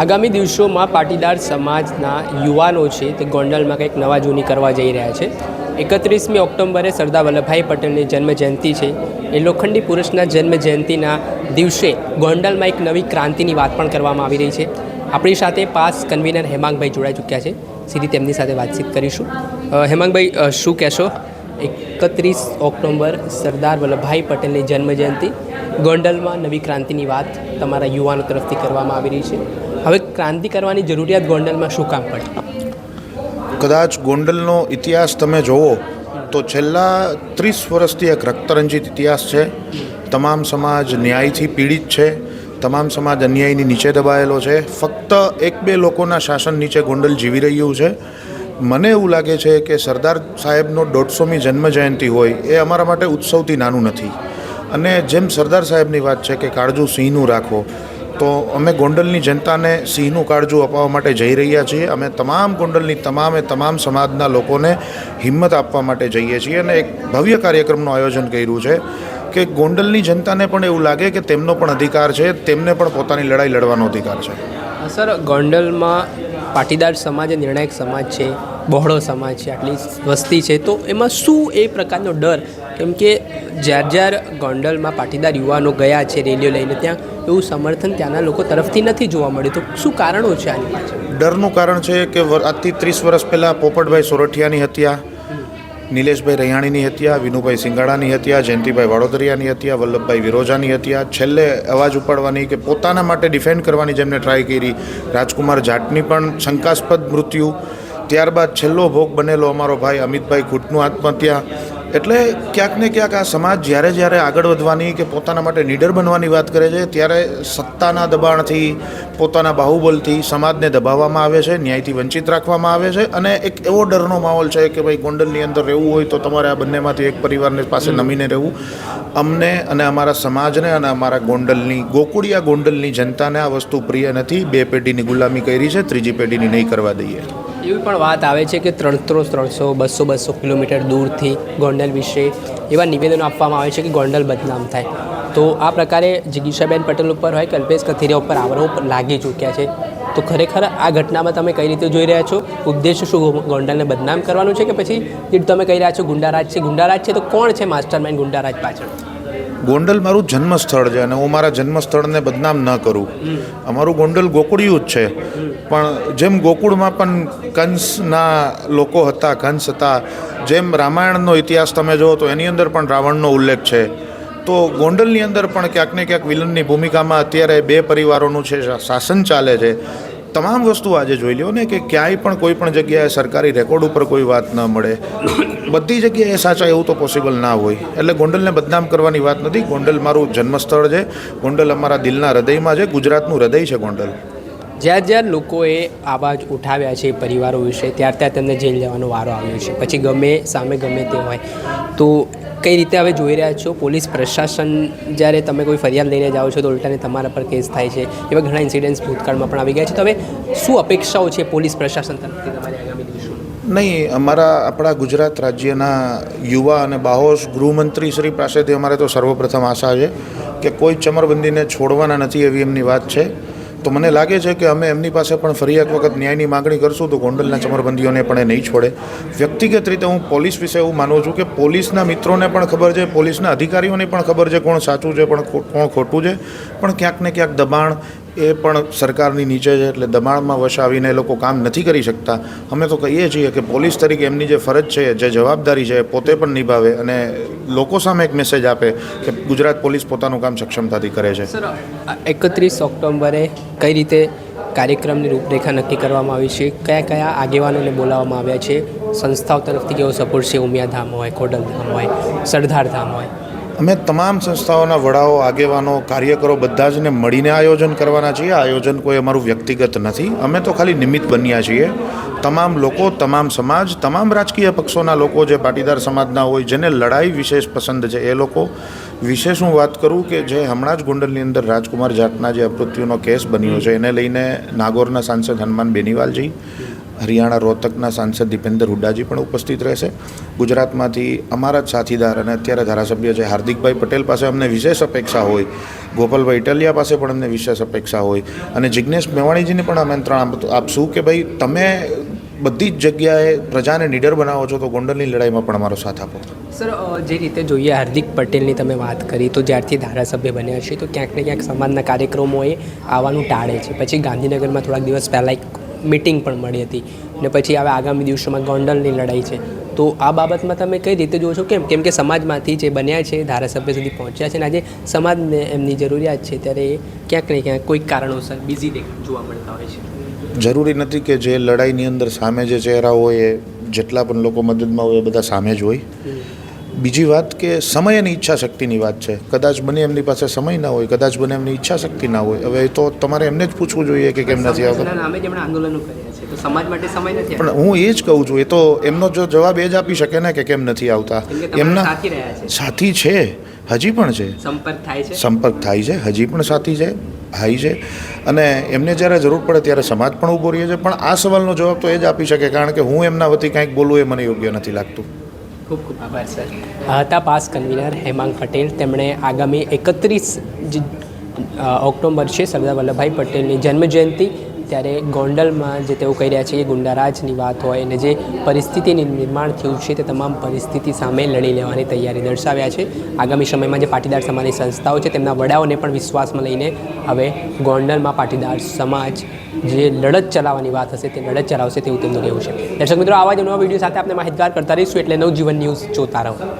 આગામી દિવસોમાં પાટીદાર સમાજના યુવાનો છે તે ગોંડલમાં કંઈક નવા જૂની કરવા જઈ રહ્યા છે. એકત્રીસમી ઓક્ટોબરે સરદાર વલ્લભભાઈ પટેલની જન્મજયંતિ છે. એ લોખંડી પુરુષના જન્મજયંતિના દિવસે ગોંડલમાં એક નવી ક્રાંતિની વાત પણ કરવામાં આવી રહી છે. આપણી સાથે પાસ કન્વીનર હેમાંગભાઈ જોડાઈ ચૂક્યા છે. સીધી તેમની સાથે વાતચીત કરીશું. હેમાંગભાઈ શું કહેશો? એકત્રીસ ઓક્ટોબર સરદાર વલ્લભભાઈ પટેલની જન્મજયંતિ ગોંડલમાં નવી ક્રાંતિની વાત તમારા યુવાનો તરફથી કરવામાં આવી રહી છે. હવે ક્રાંતિ કરવાની જરૂરિયાત ગોંડલમાં શું કામ પડી? કદાચ ગોંડલનો ઇતિહાસ તમે જુઓ તો છેલ્લા ત્રીસ વર્ષથી એક રક્તરંજિત ઇતિહાસ છે. તમામ સમાજ ન્યાયથી પીડિત છે, તમામ સમાજ અન્યાયની નીચે દબાયેલો છે. ફક્ત એક બે લોકોના શાસન નીચે ગોંડલ જીવી રહ્યું છે. મને એવું લાગે છે કે સરદાર સાહેબનો દોઢસોમી જન્મજયંતિ હોય, એ અમારા માટે ઉત્સવથી નાનું નથી. અને જેમ સરદાર સાહેબની વાત છે કે કાળજુ સિંહનું રાખો તો અમે ગોંડલની જનતાને સિંહનું કાળજું અપાવવા માટે જઈ રહ્યા છીએ. અમે તમામ ગોંડલની તમામે તમામ સમાજના લોકોને હિંમત આપવા માટે જઈએ છીએ અને એક ભવ્ય કાર્યક્રમનું આયોજન કર્યું છે કે ગોંડલની જનતાને પણ એવું લાગે કે તેમનો પણ અધિકાર છે, તેમને પણ પોતાની લડાઈ લડવાનો અધિકાર છે. સર, ગોંડલમાં પાટીદાર સમાજ એ નિર્ણાયક સમાજ છે, બહોળો સમાજ છે, આટલી વસ્તી છે. તો એમાં શું એ પ્રકારનો ડર? કેમ કે જ્યાર જ્યાર ગોંડલમાં પાટીદાર યુવાનો ગયા છે, રેલીઓ લઈને ત્યાં, એવું સમર્થન ત્યાંના લોકો તરફથી નથી જોવા મળ્યું. તો શું કારણો છે આની ડરનું કારણ છે કે આજથી ત્રીસ વર્ષ પહેલાં પોપટભાઈ સોરઠિયાની હત્યા, નિલેશભાઈ રૈયાણીની હત્યા, વિનુભાઈ સિંગાડાની હત્યા, જયંતિભાઈ વડોદરિયાની હત્યા, વલ્લભભાઈ વિરોજાની હત્યા. છેલ્લે અવાજ ઉપાડવાની કે પોતાના માટે ડિફેન્ડ કરવાની જેમને ટ્રાય કરી, રાજકુમાર જાટની પણ શંકાસ્પદ મૃત્યુ. ત્યારબાદ છેલ્લો ભોગ બનેલો અમારો ભાઈ અમિતભાઈ ખૂટનું આત્મહત્યા. એટલે ક્યાંક ને ક્યાંક આ સમાજ જ્યારે જ્યારે આગળ વધવાની કે પોતાના માટે નીડર બનવાની વાત કરે છે ત્યારે સત્તાના દબાણથી પોતાના બાહુબલથી સમાજને દબાવવામાં આવે છે ન્યાયથી વંચિત રાખવામાં આવે છે અને એક એવો ડરનો માહોલ છે કે ભાઈ ગોંડલની અંદર રહેવું હોય તો તમારે આ બંનેમાંથી એક પરિવારને પાસે નમીને રહેવું. અમને અને અમારા સમાજને અને અમારા ગોંડલની ગોકુળિયા ગોંડલની જનતાને આ વસ્તુ પ્રિય નથી. બે પેઢીની ગુલામી કરી છે ત્રીજી પેઢીની નહીં કરવા દઈએ. એવી પણ વાત આવે છે કે ત્રણસો ત્રણસો, બસો બસો કિલોમીટર દૂરથી ગોંડલ વિશે એવા નિવેદનો આપવામાં આવે છે કે ગોંડલ બદનામ થાય. તો આ પ્રકારે જિગીશાબેન પટેલ ઉપર હોય કે અલ્પેશ કથિરિયા ઉપર આરોપ લાગી ચૂક્યા છે. તો ખરેખર આ ઘટનામાં તમે કઈ રીતે જોઈ રહ્યા છો? ઉદ્દેશ શું ગોંડલને બદનામ કરવાનું છે કે પછી તમે કહી રહ્યા છો ગુંડારાજ છે? ગુંડારાજ છે તો કોણ છે માસ્ટર માઇન્ડ ગુંડારાજ પાછળ? ગોંડલ મારું જન્મસ્થળ છે અને હું મારા જન્મસ્થળને બદનામ ન કરું. અમારું ગોંડલ ગોકુળિયું જ છે. પણ જેમ ગોકુળમાં પણ કંસના લોકો હતા, કંસ હતા, જેમ રામાયણનો ઇતિહાસ તમે જુઓ તો એની અંદર પણ રાવણનો ઉલ્લેખ છે. તો ગોંડલની અંદર પણ ક્યાંક ને ક્યાંક વિલનની ભૂમિકામાં અત્યારે બે પરિવારોનું છે શાસન ચાલે છે. તમામ વસ્તુ આજે જોઈ લ્યો ને કે ક્યાંય પણ કોઈ પણ જગ્યાએ સરકારી રેકોર્ડ ઉપર કોઈ વાત ન મળે. બધી જગ્યાએ સાચા એવું તો પોસિબલ ના હોય. એટલે ગોંડલને બદનામ કરવાની વાત નથી. ગોંડલ મારું જન્મસ્થળ છે. ગોંડલ અમારા દિલના હૃદયમાં છે. ગુજરાતનું હૃદય છે ગોંડલ. જ્યાં જ્યાં લોકોએ આવાજ ઉઠાવ્યા છે પરિવારો વિશે, ત્યાર ત્યાં તેમને જેલ જવાનો વારો આવ્યો છે. પછી ગમે સામે ગમે તે હોય. તો કઈ રીતે હવે જોઈ રહ્યા છો? પોલીસ પ્રશાસન જ્યારે તમે કોઈ ફરિયાદ લઈને જાઓ છો તો ઉલટાને તમારા પર કેસ થાય છે. એવા ઘણા ઇન્સિડન્ટ્સ ભૂતકાળમાં પણ આવી ગયા છે. તો હવે શું અપેક્ષાઓ છે પોલીસ પ્રશાસન તરફથી તમારી નહીં, અમારા આપણા ગુજરાત રાજ્યના યુવા અને બાહોશ ગૃહમંત્રી શ્રી પાસેથી અમારે તો સર્વપ્રથમ આશા છે કે કોઈ ચમરબંધીને છોડવાના નથી એવી એમની વાત છે. તો મને લાગે છે કે અમે એમની પાસે પણ ફરી એક વખત ન્યાયની માગણી કરશું તો ગોંડલના ચમરબંધીઓને પણ એ નહીં છોડે. વ્યક્તિગત રીતે હું પોલીસ વિશે એવું માનું છું કે પોલીસના મિત્રોને પણ ખબર છે, પોલીસના અધિકારીઓને પણ ખબર છે કોણ સાચું છે, પણ કોણ ખોટું છે. પણ ક્યાંક ને ક્યાંક દબાણ એ પણ સરકારની નીચે છે એટલે દબાણમાં વસાવીને એ લોકો કામ નથી કરી શકતા. અમે તો કહીએ છીએ કે પોલીસ તરીકે એમની જે ફરજ છે, જે જવાબદારી છે પોતે પણ નિભાવે અને લોકો સામે એક મેસેજ આપે કે ગુજરાત પોલીસ પોતાનું કામ સક્ષમતાથી કરે છે. એકત્રીસ ઓક્ટોબરે કઈ રીતે કાર્યક્રમની રૂપરેખા નક્કી કરવામાં આવી છે? કયા કયા આગેવાનોને બોલાવવામાં આવ્યા છે? સંસ્થાઓ તરફથી કેવો સપોર્ટ છે? ઉમિયાધામ હોય ખોડલધામ હોય સરદારધામ હોય? અમે તમામ સંસ્થાઓના વડાઓ, આગેવાનો, કાર્યકરો બધા જને મળીને આયોજન કરવાના છીએ. આયોજન કોઈ અમારું વ્યક્તિગત નથી. અમે તો ખાલી નિમિત્ત બન્યા છીએ. તમામ લોકો, તમામ સમાજ, તમામ રાજકીય પક્ષોના લોકો જે પાટીદાર સમાજના હોય, જેને લડાઈ વિશેષ પસંદ છે, એ લોકો, વિશેષ હું વાત કરું કે જે હમણાં જ ગોંડલની અંદર રાજકુમાર જાટના જે અપૃત્યુનો કેસ બન્યો છે, એને લઈને નાગોરના સાંસદ હનુમાન બેનીવાલજી હરિયાણા રોહતકના સાંસદ દીપેન્દર હુડ્ડાજી પણ ઉપસ્થિત રહેશે. ગુજરાતમાંથી અમારા જ સાથીદાર અને અત્યારે ધારાસભ્ય છે હાર્દિકભાઈ પટેલ પાસે અમને વિશેષ અપેક્ષા હોય. ગોપાલભાઈ ઇટલિયા પાસે પણ અમને વિશેષ અપેક્ષા હોય. અને જિજ્ઞેશ મેવાણીજીને પણ આમંત્રણ આપ- આપશું કે ભાઈ તમે બધી જ જગ્યાએ પ્રજાને નીડર બનાવો છો તો ગોંડલની લડાઈમાં પણ અમારો સાથ આપો. સર જે રીતે જોઈએ હાર્દિક પટેલની તમે વાત કરી તો જ્યારથી ધારાસભ્ય બન્યા છે તો ક્યાંક ને ક્યાંક સમાજના કાર્યક્રમોએ આવવાનું ટાળે છે. પછી ગાંધીનગરમાં થોડાક દિવસ પહેલાં એક મિટિંગ પણ મળી હતી ને પછી હવે આગામી દિવસોમાં ગોંડલની લડાઈ છે. તો આ બાબતમાં તમે કઈ રીતે જુઓ છો? કેમ કેમ કે સમાજમાંથી જે બન્યા છે ધારાસભ્ય સુધી પહોંચ્યા છે અને આજે સમાજને એમની જરૂરિયાત છે ત્યારે એ ક્યાંક ને ક્યાંક કોઈક કારણોસર બીજી જોવા મળતા હોય છે. જરૂરી નથી કે જે લડાઈની અંદર સામે જે ચહેરા હોય એ જેટલા પણ લોકો મદદમાં હોય એ બધા સામે જ હોય. બીજી વાત કે સમય અને ઈચ્છા શક્તિની વાત છે. કદાચ બને એમની પાસે સમય ના હોય કદાચ બને એમની ઈચ્છા શક્તિ ના હોય. હવે એ તો તમારે એમને જ પૂછવું જોઈએ કે કેમ નથી આવતા. પણ હું એ જ કહું છું એ તો એમનો જો જવાબ એ જ આપી શકે ને કે કેમ નથી આવતા. એમના સાથી છે. સાથી છે હજી પણ છે. સંપર્ક થાય છે? સંપર્ક થાય છે હજી પણ સાથી છે ભાઈ છે. અને એમને જ્યારે જરૂર પડે ત્યારે સમાજ પણ ઊભો રહે છે. પણ આ સવાલનો જવાબ તો એ જ આપી શકે કારણ કે હું એમના વતી કાંઈક બોલું એ મને યોગ્ય નથી લાગતું. ખૂબ ખૂબ આભાર, સર. હતા પાસ કન્વીનર હેમાંગ પટેલ. તેમણે આગામી એકત્રીસ ઓક્ટોબર છે સરદાર વલ્લભભાઈ પટેલની જન્મજયંતિ. ત્યારે ગોંડલમાં જે તેઓ કહી રહ્યા છે કે ગુંડારાજની વાત હોય અને જે પરિસ્થિતિની નિર્માણ થયું છે તે તમામ પરિસ્થિતિ સામે લડી લેવાની તૈયારી દર્શાવ્યા છે. આગામી સમયમાં જે પાટીદાર સમાજની સંસ્થાઓ છે તેમના વડાઓને પણ વિશ્વાસમાં લઈને હવે ગોંડલમાં પાટીદાર સમાજ જે લડત ચલાવવાની વાત હશે તે લડત ચલાવશે તેવું તેમનું કહેવું છે. દર્શક મિત્રો, આવા જ નવા વીડિયો સાથે આપણે માહિતગાર કરતા રહીશું. એટલે નવજીવન ન્યૂઝ જોતા રહો.